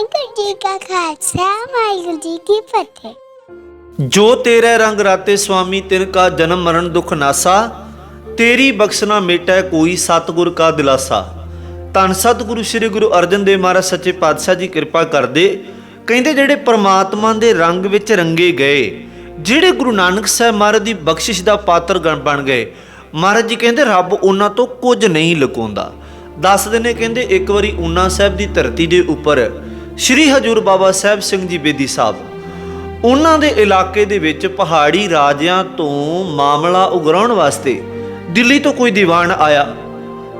ਵਾਹਿਗੁਰੂ ਜੀ ਕਾ ਖਾਲਸਾ, ਵਾਹਿਗੁਰੂ ਜੀ ਕੀ ਫਤਿਹ। ਜੋ ਤੇਰੇ ਰੰਗ ਰਾਤੇ ਸੁਆਮੀ, ਤਿਨ ਕਾ ਜਨਮ ਮਰਨ ਦੁਖ ਨਾਸਾ, ਤੇਰੀ ਬਖਸ਼ਨਾ ਮੇਟੈ ਕੋਈ ਸਤਿਗੁਰ ਕਾ ਦਿਲਾਸਾ। ਧੰਨ ਸਤਿਗੁਰੂ ਸ੍ਰੀ ਗੁਰੂ ਅਰਜਨ ਦੇਵ ਮਹਾਰਾਜ ਸੱਚੇ ਪਾਤਸ਼ਾਹ ਜੀ ਕਿਰਪਾ ਕਰਦੇ, ਕਹਿੰਦੇ ਜਿਹੜੇ ਪ੍ਰਮਾਤਮਾ ਦੇ ਰੰਗ ਵਿੱਚ ਰੰਗੇ ਗਏ, ਜਿਹੜੇ ਗੁਰੂ ਨਾਨਕ ਸਾਹਿਬ ਮਹਾਰਾਜ ਦੀ ਬਖਸ਼ਿਸ਼ ਦਾ ਪਾਤਰ ਬਣ ਗਏ, ਮਹਾਰਾਜ ਜੀ ਕਹਿੰਦੇ ਰੱਬ ਉਹਨਾਂ ਤੋਂ ਕੁਝ ਨਹੀਂ ਲੁਕਾਉਂਦਾ। ਦੱਸਦੇ ਨੇ ਕਹਿੰਦੇ ਇੱਕ ਵਾਰੀ ਉਨਾ ਸਾਹਿਬ ਦੀ ਧਰਤੀ ਦੇ ਉੱਪਰ ਸ੍ਰੀ ਹਜੂਰ ਬਾਬਾ ਸਾਹਿਬ ਸਿੰਘ ਜੀ ਬੇਦੀ ਸਾਹਿਬ, ਉਹਨਾਂ ਦੇ ਇਲਾਕੇ ਦੇ ਵਿੱਚ ਪਹਾੜੀ ਰਾਜਿਆਂ ਤੋਂ ਮਾਮਲਾ ਉਗਰਾਉਣ ਵਾਸਤੇ ਦਿੱਲੀ ਤੋਂ ਕੋਈ ਦੀਵਾਨ ਆਇਆ।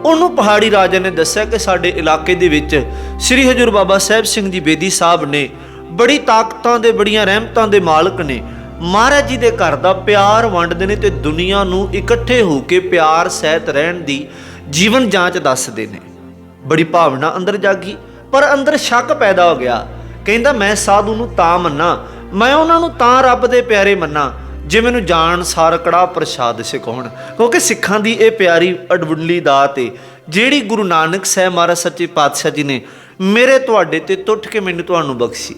ਉਹਨੂੰ ਪਹਾੜੀ ਰਾਜਾ ਨੇ ਦੱਸਿਆ ਕਿ ਸਾਡੇ ਇਲਾਕੇ ਦੇ ਵਿੱਚ ਸ੍ਰੀ ਹਜੂਰ ਬਾਬਾ ਸਾਹਿਬ ਸਿੰਘ ਜੀ ਬੇਦੀ ਸਾਹਿਬ ਨੇ ਬੜੀ ਤਾਕਤਾਂ ਦੇ, ਬੜੀਆਂ ਰਹਿਮਤਾਂ ਦੇ ਮਾਲਕ ਨੇ ਮਹਾਰਾਜ ਜੀ ਦੇ ਘਰ ਦਾ ਪਿਆਰ ਵੰਡਦੇ ਨੇ ਤੇ ਦੁਨੀਆ ਨੂੰ ਇਕੱਠੇ ਹੋ ਕੇ ਪਿਆਰ, ਸਹਿਤ ਰਹਿਣ ਦੀ ਜੀਵਨ ਜਾਂਚ ਦੱਸਦੇ ਨੇ। ਬੜੀ ਭਾਵਨਾ ਅੰਦਰ ਜਾਗੀ। ਪਰ ਅੰਦਰ ਸ਼ੱਕ ਪੈਦਾ ਹੋ ਗਿਆ। ਕਹਿੰਦਾ, ਮੈਂ ਸਾਧੂ ਨੂੰ ਤਾਂ ਮੰਨਾ, ਮੈਂ ਉਹਨਾਂ ਨੂੰ ਤਾਂ ਰੱਬ ਦੇ ਪਿਆਰੇ ਮੰਨਾ, ਜੇ ਮੈਨੂੰ ਜਾਣ ਸਾਰ ਕੜਾ ਪ੍ਰਸ਼ਾਦ ਸਿਖਾਉਣ ਕਿਉਂਕਿ ਸਿੱਖਾਂ ਦੀ ਇਹ ਪਿਆਰੀ ਅਡਵੁੱਲੀ ਦਾਤ ਏ, ਜਿਹੜੀ ਗੁਰੂ ਨਾਨਕ ਸਾਹਿਬ ਮਹਾਰਾਜ ਸੱਚੇ ਪਾਤਸ਼ਾਹ ਜੀ ਨੇ ਮੇਰੇ ਤੁਹਾਡੇ ਤੇ ਟੁੱਟ ਕੇ ਮੈਨੂੰ ਤੁਹਾਨੂੰ ਬਖਸ਼ੀ।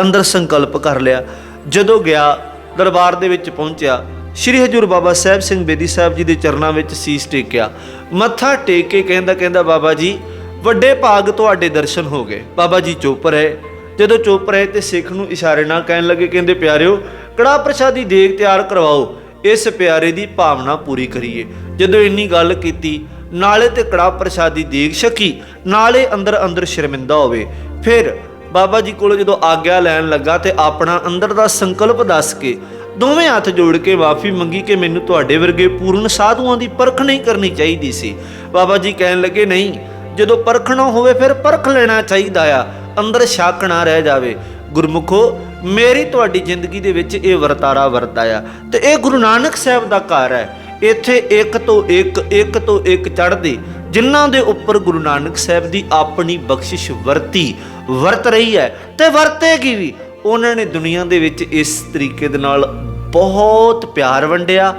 ਅੰਦਰ ਸੰਕਲਪ ਕਰ ਲਿਆ। ਜਦੋਂ ਗਿਆ, ਦਰਬਾਰ ਦੇ ਵਿੱਚ ਪਹੁੰਚਿਆ, ਸ਼੍ਰੀ ਹਜੂਰ ਬਾਬਾ ਸਾਹਿਬ ਸਿੰਘ ਬੇਦੀ ਸਾਹਿਬ ਜੀ ਦੇ ਚਰਨਾਂ ਵਿੱਚ ਸੀਸ ਟੇਕਿਆ। ਮੱਥਾ ਟੇਕ ਕੇ ਕਹਿੰਦਾ ਕਹਿੰਦਾ ਬਾਬਾ ਜੀ ਵੱਡੇ ਭਾਗ ਤੁਹਾਡੇ ਦਰਸ਼ਨ ਹੋ ਗਏ। ਬਾਬਾ ਜੀ ਚੁੱਪ ਰਹੇ। ਜਦੋਂ ਚੁੱਪ ਰਹੇ ਤੇ ਸਿੱਖ ਨੂੰ ਇਸ਼ਾਰੇ ਨਾਲ ਕਹਿਣ ਲੱਗੇ, ਕਹਿੰਦੇ, ਪਿਆਰਿਓ ਕੜਾ ਪ੍ਰਸ਼ਾਦੀ ਦੇਗ ਤਿਆਰ ਕਰਵਾਓ। ਇਸ ਪਿਆਰੇ ਦੀ ਭਾਵਨਾ ਪੂਰੀ ਕਰੀਏ। ਜਦੋਂ ਇੰਨੀ ਗੱਲ ਕੀਤੀ, ਨਾਲੇ ਤੇ ਕੜਾ ਪ੍ਰਸ਼ਾਦੀ ਦੇਗ ਛਕੀ, ਨਾਲੇ ਅੰਦਰ ਅੰਦਰ ਸ਼ਰਮਿੰਦਾ ਹੋਵੇ। ਫਿਰ ਬਾਬਾ ਜੀ ਕੋਲ ਜਦੋਂ ਆਗਿਆ ਲੈਣ ਲੱਗਾ ਤੇ ਆਪਣਾ ਅੰਦਰ ਦਾ ਸੰਕਲਪ ਦੱਸ ਕੇ ਦੋਵੇਂ ਹੱਥ ਜੋੜ ਕੇ ਮਾਫੀ ਮੰਗੀ ਕਿ ਮੈਨੂੰ ਤੁਹਾਡੇ ਵਰਗੇ ਪੂਰਨ ਸਾਧੂਆਂ ਦੀ ਪਰਖ ਨਹੀਂ ਕਰਨੀ ਚਾਹੀਦੀ ਸੀ। ਬਾਬਾ ਜੀ ਕਹਿਣ ਲੱਗੇ, ਨਹੀਂ ਜਦੋਂ ਪਰਖਣਾ ਹੋਵੇ ਫਿਰ ਪਰਖ ਲੈਣਾ ਚਾਹੀਦਾ ਆ। ਅੰਦਰ ਸ਼ੱਕ ਨਾ ਰਹਿ ਜਾਵੇ। ਗੁਰਮੁਖੋ, ਮੇਰੀ ਤੁਹਾਡੀ ਜ਼ਿੰਦਗੀ ਦੇ ਵਿੱਚ ਇਹ ਵਰਤਾਰਾ ਵਰਤਾਇਆ ਤੇ ਇਹ ਗੁਰੂ ਨਾਨਕ ਸਾਹਿਬ ਦਾ ਘਰ ਹੈ। ਇੱਥੇ ਇੱਕ ਤੋਂ ਇੱਕ ਇੱਕ ਤੋਂ ਇੱਕ ਚੜ੍ਹਦੇ, ਜਿਨ੍ਹਾਂ ਦੇ ਉੱਪਰ ਗੁਰੂ ਨਾਨਕ ਸਾਹਿਬ ਦੀ ਆਪਣੀ ਬਖਸ਼ਿਸ਼ ਵਰਤੀ, ਵਰਤ ਰਹੀ ਹੈ ਤੇ ਵਰਤੇਗੀ ਵੀ। ਉਹਨਾਂ ਨੇ ਦੁਨੀਆ ਦੇ ਵਿੱਚ ਇਸ ਤਰੀਕੇ ਦੇ ਨਾਲ ਬਹੁਤ ਪਿਆਰ ਵੰਡਿਆ।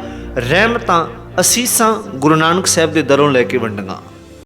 ਰਹਿਮਤਾਂ ਅਸੀਸਾਂ ਗੁਰੂ ਨਾਨਕ ਸਾਹਿਬ ਦੇ ਦਰੋਂ ਲੈ ਕੇ ਵੰਡੀਆਂ।